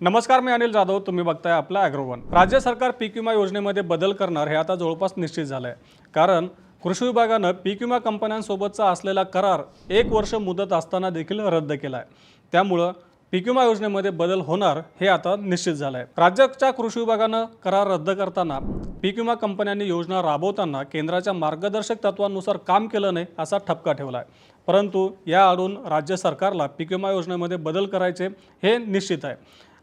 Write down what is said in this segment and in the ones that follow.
नमस्कार मी अनिल जाधव. तुम्ही बघताय आपला अॅग्रोवन. राज्य सरकार पीक विमा योजनेमध्ये बदल करणार हे आता जवळपास निश्चित झालं आहे कारण कृषी विभागानं पीक विमा कंपन्यांसोबतचा असलेला करार एक वर्ष मुदत असताना देखील रद्द केला आहे त्यामुळं पीक विमा योजनेमध्ये बदल होणार हे आता निश्चित झालं आहे राज्याच्या कृषी विभागानं करार रद्द करताना पीक विमा कंपन्यांनी योजना राबवताना केंद्राच्या मार्गदर्शक तत्वांनुसार काम केलं नाही असा ठपका ठेवला आहे परंतु या आडून राज्य सरकारला पीक विमा योजनेमध्ये बदल करायचे हे निश्चित आहे.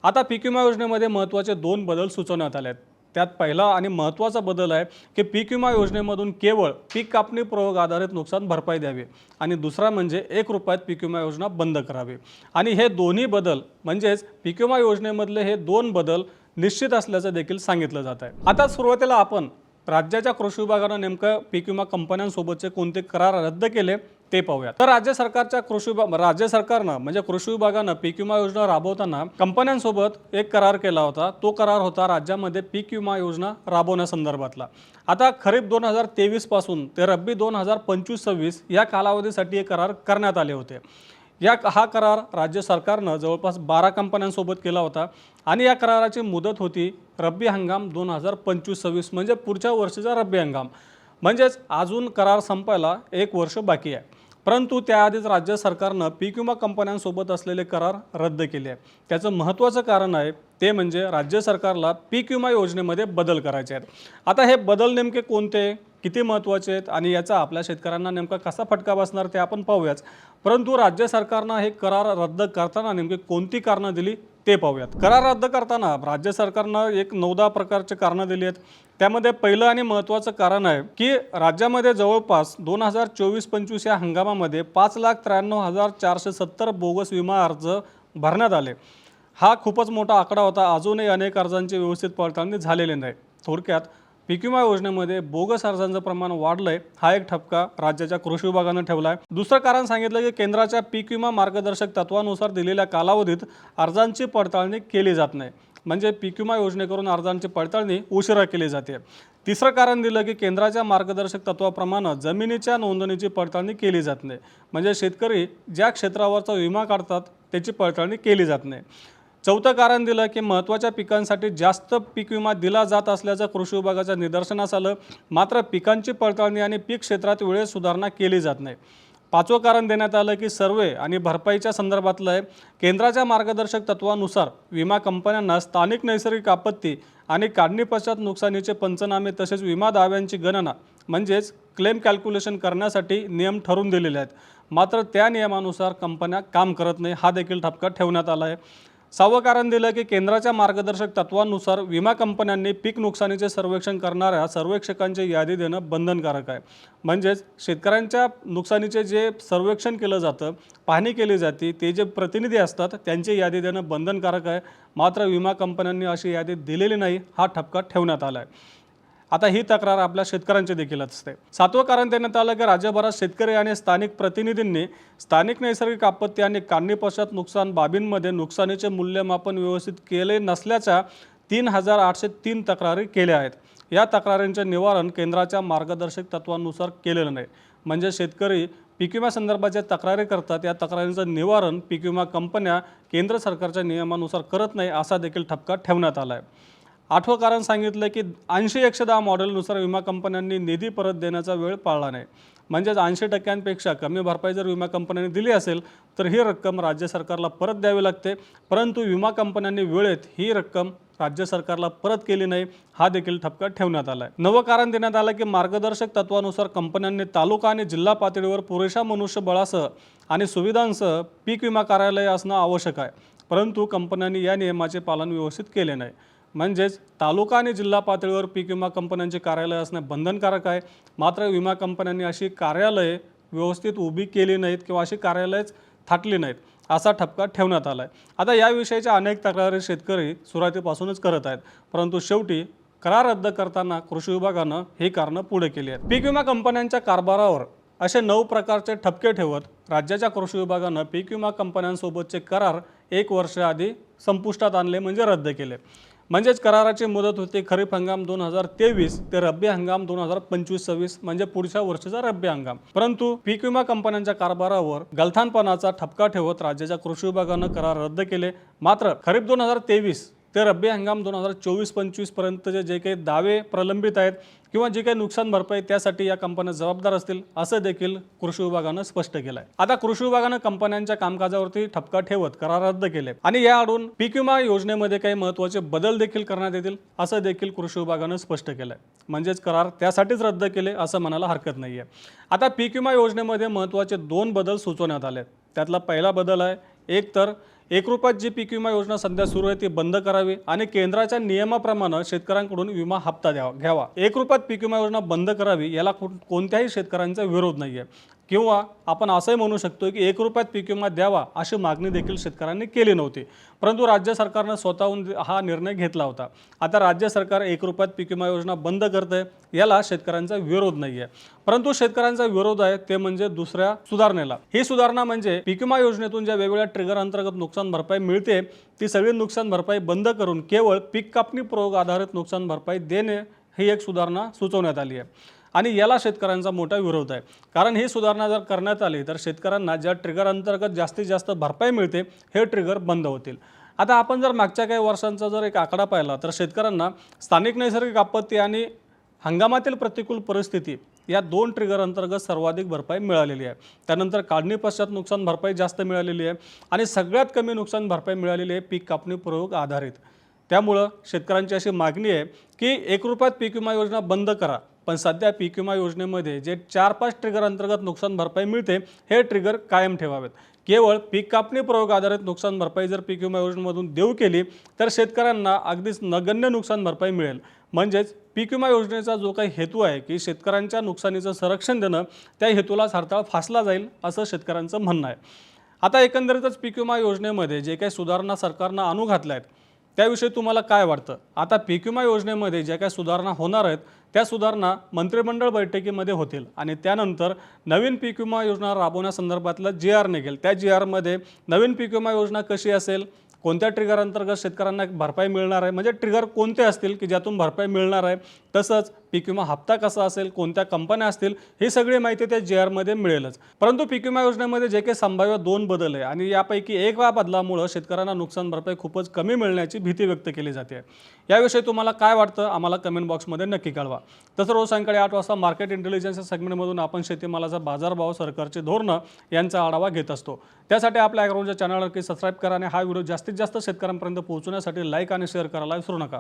आता पीक विमा योजनेमध्ये महत्त्वाचे दोन बदल सुचवण्यात आले आहेत. त्यात पहिला आणि महत्त्वाचा बदल आहे की पीक विमा योजनेमधून केवळ पीक कापणी प्रयोग आधारित नुकसान भरपाई द्यावी आणि दुसरा म्हणजे एक रुपयात पीक विमा योजना बंद करावी. आणि हे दोन्ही बदल म्हणजेच पीक विमा योजनेमधले हे दोन बदल निश्चित असल्याचं देखील सांगितलं जात आहे. आता सुरुवातीला आपण राज्याच्या कृषी विभागानं नेमकं पीक विमा कंपन्यांसोबतचे कोणते करार रद्द केले ते पाहूया तर राज्य सरकारच्या कृषी विभाग राज्य सरकारनं म्हणजे कृषी विभागानं पीक विमा योजना राबवताना कंपन्यांसोबत एक करार केला होता. तो करार होता राज्यामध्ये पीक विमा योजना राबवण्यासंदर्भातला आता खरीप दोन हजार तेवीसपासून ते रब्बी दोन हजार पंचवीस सव्वीस या कालावधीसाठी हे करार करण्यात आले होते. या हा करार राज्य सरकारनं जवळपास बारा कंपन्यांसोबत केला होता आणि या कराराची मुदत होती रब्बी हंगाम दोन हजार पंचवीस सव्वीस म्हणजे पुढच्या वर्षीचा रब्बी हंगाम. म्हणजेच अजून करार संपायला एक वर्ष बाकी आहे. परंतु त्याआधीच राज्य सरकारनं पीक विमा कंपन्यांसोबत असलेले करार रद्द केले आहे त्याचं महत्त्वाचं कारण आहे ते म्हणजे राज्य सरकारला पीक विमा योजनेमध्ये बदल करायचे आहेत. आता हे बदल नेमके कोणते किती महत्त्वाचे आहेत आणि याचा आपल्या शेतकऱ्यांना नेमका कसा फटका बसणार ते आपण पाहूयाच परंतु राज्य सरकारनं हे करार रद्द करताना नेमकी कोणती कारणं दिली ते पाहूयात. करार रद्द करताना राज्य सरकारनं एक नौदा प्रकारचे कारणं दिली आहेत. त्यामध्ये पहिलं आणि महत्त्वाचं कारण आहे की राज्यामध्ये जवळपास दोन हजार चोवीस पंचवीस या हंगामामध्ये पाच लाख त्र्याण्णव हजार चारशे सत्तर बोगस विमा अर्ज भरण्यात आले. हा खूपच मोठा आकडा होता. अजूनही अनेक अर्जांची व्यवस्थित पडताळणी झालेली नाही. थोडक्यात पीक विमा योजनेमध्ये बोगस अर्जांचं प्रमाण वाढलंय हा एक ठपका राज्याच्या कृषी विभागानं ठेवला आहे दुसरं कारण सांगितलं की केंद्राच्या पीक विमा मार्गदर्शक तत्वानुसार दिलेल्या कालावधीत अर्जांची पडताळणी केली जात नाही. म्हणजे पीक विमा योजनेकरून अर्जांची पडताळणी उशिरा केली जाते. तिसरं कारण दिलं की केंद्राच्या मार्गदर्शक तत्वाप्रमाणे जमिनीच्या नोंदणीची पडताळणी केली जात नाही. म्हणजे शेतकरी ज्या क्षेत्रावरचा विमा काढतात त्याची पडताळणी केली जात नाही. चौथं कारण दिलं की महत्त्वाच्या पिकांसाठी जास्त पीक विमा दिला जात असल्याचं कृषी विभागाच्या निदर्शनास आलं. मात्र पिकांची पडताळणी आणि पीक क्षेत्रात वेळेत सुधारणा केली जात नाही. पाचवं कारण देण्यात आलं की सर्वे आणि भरपाईच्या संदर्भातलं आहे केंद्राच्या मार्गदर्शक तत्वानुसार विमा कंपन्यांना स्थानिक नैसर्गिक आपत्ती आणि काढणी पश्चात नुकसानीचे पंचनामे तसेच विमा दाव्यांची गणना म्हणजेच क्लेम कॅल्क्युलेशन करण्यासाठी नियम ठरवून दिलेले आहेत. मात्र त्या नियमानुसार कंपन्या काम करत नाही. हा देखील ठपका ठेवण्यात आला आहे सहावं कारण दिलं की केंद्राच्या मार्गदर्शक तत्वांनुसार विमा कंपन्यांनी पीक नुकसानीचे सर्वेक्षण करणाऱ्या सर्वेक्षकांची यादी देणं बंधनकारक आहे. म्हणजेच शेतकऱ्यांच्या नुकसानीचे जे सर्वेक्षण केलं जातं पाहणी केली जाते ते जे प्रतिनिधी असतात त्यांची यादी देणं बंधनकारक आहे. मात्र विमा कंपन्यांनी अशी यादी दिलेली नाही हा ठपका ठेवण्यात आला आहे आता ही तक्रार आपल्या शेतकऱ्यांची देखील असते. सातवं कारण देण्यात आलं की राज्यभरात शेतकरी आणि स्थानिक प्रतिनिधींनी स्थानिक नैसर्गिक आपत्ती आणि काढणी पश्चात नुकसान बाबींमध्ये नुकसानीचे मूल्यमापन व्यवस्थित केले नसल्याच्या तीन हजार आठशे तीन तक्रारी केल्या आहेत. या तक्रारींचे निवारण केंद्राच्या मार्गदर्शक तत्वांनुसार केलेलं नाही. म्हणजे शेतकरी पीक विमा संदर्भात तक्रारी करतात या तक्रारींचं निवारण पीक विमा कंपन्या केंद्र सरकारच्या नियमानुसार करत नाही असा देखील ठपका ठेवण्यात आला आहे आठवं कारण सांगितलं की ऐंशी एकशे दहा मॉडेलनुसार विमा कंपन्यांनी निधी परत देण्याचा वेळ पाळला नाही. म्हणजेच ऐंशी टक्क्यांपेक्षा कमी भरपाई जर विमा कंपन्यांनी दिली असेल तर ही रक्कम राज्य सरकारला परत द्यावी लागते. परंतु विमा कंपन्यांनी वेळेत ही रक्कम राज्य सरकारला परत केली नाही हा देखील ठपका ठेवण्यात आला आहे नवं कारण देण्यात आलं की मार्गदर्शक तत्वानुसार कंपन्यांनी तालुका आणि जिल्हा पातळीवर पुरेशा मनुष्यबळासह आणि सुविधांसह पीक विमा कार्यालय असणं आवश्यक आहे. परंतु कंपन्यांनी या नियमाचे पालन व्यवस्थित केले नाही. म्हणजेच तालुका आणि जिल्हा पातळीवर पीक विमा कंपन्यांचे कार्यालय असणे बंधनकारक आहे. मात्र विमा कंपन्यांनी अशी कार्यालये व्यवस्थित उभी केली नाहीत किंवा अशी कार्यालयच थाटली नाहीत असा ठपका ठेवण्यात आला आहे आता याविषयीच्या अनेक तक्रारी शेतकरी सुरुवातीपासूनच करत आहेत. परंतु शेवटी करार रद्द करताना कृषी विभागानं ही कारणं पुढे केली आहेत. पीक विमा कंपन्यांच्या कारभारावर असे नऊ प्रकारचे ठपके ठेवत राज्याच्या कृषी विभागानं पीक विमा कंपन्यांसोबतचे करार एक वर्ष आधी संपुष्टात आणले म्हणजे रद्द केले. म्हणजेच कराराची मुदत होती. खरीप हंगाम दोन हजार तेवीस ते रब्बी हंगाम दोन हजार पंचवीस सव्वीस म्हणजे पुढच्या वर्षीचा रब्बी हंगाम. परंतु पीक विमा कंपन्यांच्या कारभारावर गलथानपणाचा ठपका ठेवत राज्याच्या कृषी विभागानं करार रद्द केले. मात्र खरीप दोन हजार तेवीस ते रब्बी हंगाम दोन हजार चोवीस पंचवीसपर्यंतचे जे काही दावे प्रलंबित आहेत किंवा जे काही नुकसान भरपाई त्यासाठी या कंपन्या जबाबदार असतील असं देखील कृषी विभागानं स्पष्ट केलं आहे. आता कृषी विभागानं कंपन्यांच्या कामकाजावरती ठपका ठेवत करार रद्द केले आणि याआडून पीक विमा योजनेमध्ये काही महत्त्वाचे बदल देखील करण्यात येतील असं देखील कृषी विभागानं स्पष्ट केलं आहे. म्हणजेच करार त्यासाठीच रद्द केले असं म्हणायला हरकत नाही आहे आता पीक विमा योजनेमध्ये महत्त्वाचे दोन बदल सुचवण्यात आले आहेत. त्यातला पहिला बदल आहे एक तर एक रुपयात जी पीक विमा योजना सध्या सुरू आहे ती बंद करावी आणि केंद्राच्या नियमाप्रमाणे शेतकऱ्यांकडून विमा हप्ता द्यावा घ्यावा. एक रुपयात पीक विमा योजना बंद करावी याला कोण- कोणत्याही शेतकऱ्यांचा विरोध नाही आहे किंवा आपण असंही म्हणू शकतो की एक रुपयात पीक विमा द्यावा अशी मागणी देखील शेतकऱ्यांनी केली नव्हती. परंतु राज्य सरकारनं स्वतःहून हा निर्णय घेतला होता. आता राज्य सरकार एक रुपयात पीक विमा योजना बंद करते याला शेतकऱ्यांचा विरोध नाही आहे परंतु शेतकऱ्यांचा विरोध आहे ते म्हणजे दुसऱ्या सुधारणेला. ही सुधारणा म्हणजे पीक विमा योजनेतून ज्या वेगवेगळ्या ट्रिगर अंतर्गत नुकसान भरपाई मिळते ती सगळी नुकसान भरपाई बंद करून केवळ पीक कापणी प्रयोग आधारित नुकसान भरपाई देणे ही एक सुधारणा सुचवण्यात आली आहे. आणि याला शेतकऱ्यांचा मोठा विरोध आहे. कारण ही सुधारणा जर करण्यात आली तर शेतकऱ्यांना ज्या ट्रिगर अंतर्गत जास्तीत जास्त भरपाई मिळते हे ट्रिगर बंद होतील. आता आपण जर मागच्या काही वर्षांचा जर एक आकडा पाहिला तर शेतकऱ्यांना स्थानिक नैसर्गिक आपत्ती आणि हंगामातील प्रतिकूल परिस्थिती या दोन ट्रिगर अंतर्गत सर्वाधिक भरपाई मिळालेली आहे. त्यानंतर काढणी पश्चात नुकसान भरपाई जास्त मिळालेली आहे आणि सगळ्यात कमी नुकसान भरपाई मिळालेली आहे पीक कापणी प्रयोग आधारित. त्यामुळं शेतकऱ्यांची अशी मागणी आहे की एक रुपयात पीक विमा योजना बंद करा. पण सध्या पीक विमा योजनेमध्ये जे चार पाच ट्रिगर अंतर्गत नुकसान भरपाई मिळते हे ट्रिगर कायम ठेवावेत. केवळ पीक कापणी प्रयोग आधारित नुकसान भरपाई जर पीक विमा योजनेमधून देऊ केली तर शेतकऱ्यांना अगदीच नगण्य नुकसान भरपाई मिळेल. म्हणजेच पीक विमा योजनेचा जो काही हेतू आहे की शेतकऱ्यांच्या नुकसानीचं संरक्षण देणं त्या हेतूलाच हरताळ फासला जाईल असं शेतकऱ्यांचं म्हणणं आहे. आता एकंदरीतच पीक विमा योजनेमध्ये जे काही सुधारणा सरकारनं आणू घातल्या आहेत त्याविषयी तुम्हाला काय वाटतं? आता पीक विमा योजनेमध्ये ज्या काही सुधारणा होणार आहेत त्या सुधारणा मंत्रिमंडळ बैठकीमध्ये होतील. आणि त्यानंतर नवीन पीक विमा योजना राबवण्यासंदर्भातलं जी आर निघेल. त्या जी आरमध्ये नवीन पीक विमा योजना कशी असेल? कोणत्या ट्रिगर अंतर्गत शेतकऱ्यांना भरपाई मिळणार आहे? म्हणजे ट्रिगर कोणते असतील की ज्यातून भरपाई मिळणार आहे? तसंच पीक विमा हप्ता कसा असेल कोणत्या कंपन्या असतील ही सगळी माहिती त्या जी आरमध्ये मिळेलच. परंतु पीक विमा योजनेमध्ये जे काही संभाव्य दोन बदल आहे आणि यापैकी एक वा बदलामुळं शेतकऱ्यांना नुकसान भरपाई खूपच कमी मिळण्याची भीती व्यक्त केली जाते. याविषयी तुम्हाला काय वाटतं आम्हाला कमेंट बॉक्समध्ये नक्की कळवा. तसं रोज सायंकाळी आठ वाजता मार्केट इंटेलिजन्स सेगमेंटमधून आपण शेतीमालाचा बाजारभाव सरकारचे धोरणं यांचा आढावा घेत असतो. त्यासाठी आपल्या ॲग्रोच्या चॅनलवर सबस्क्राईब करा आणि हा व्हिडिओ जास्तीत जास्त शेतकऱ्यांपर्यंत पोहोचवण्यासाठी लाईक आणि शेअर करायला विसरू नका.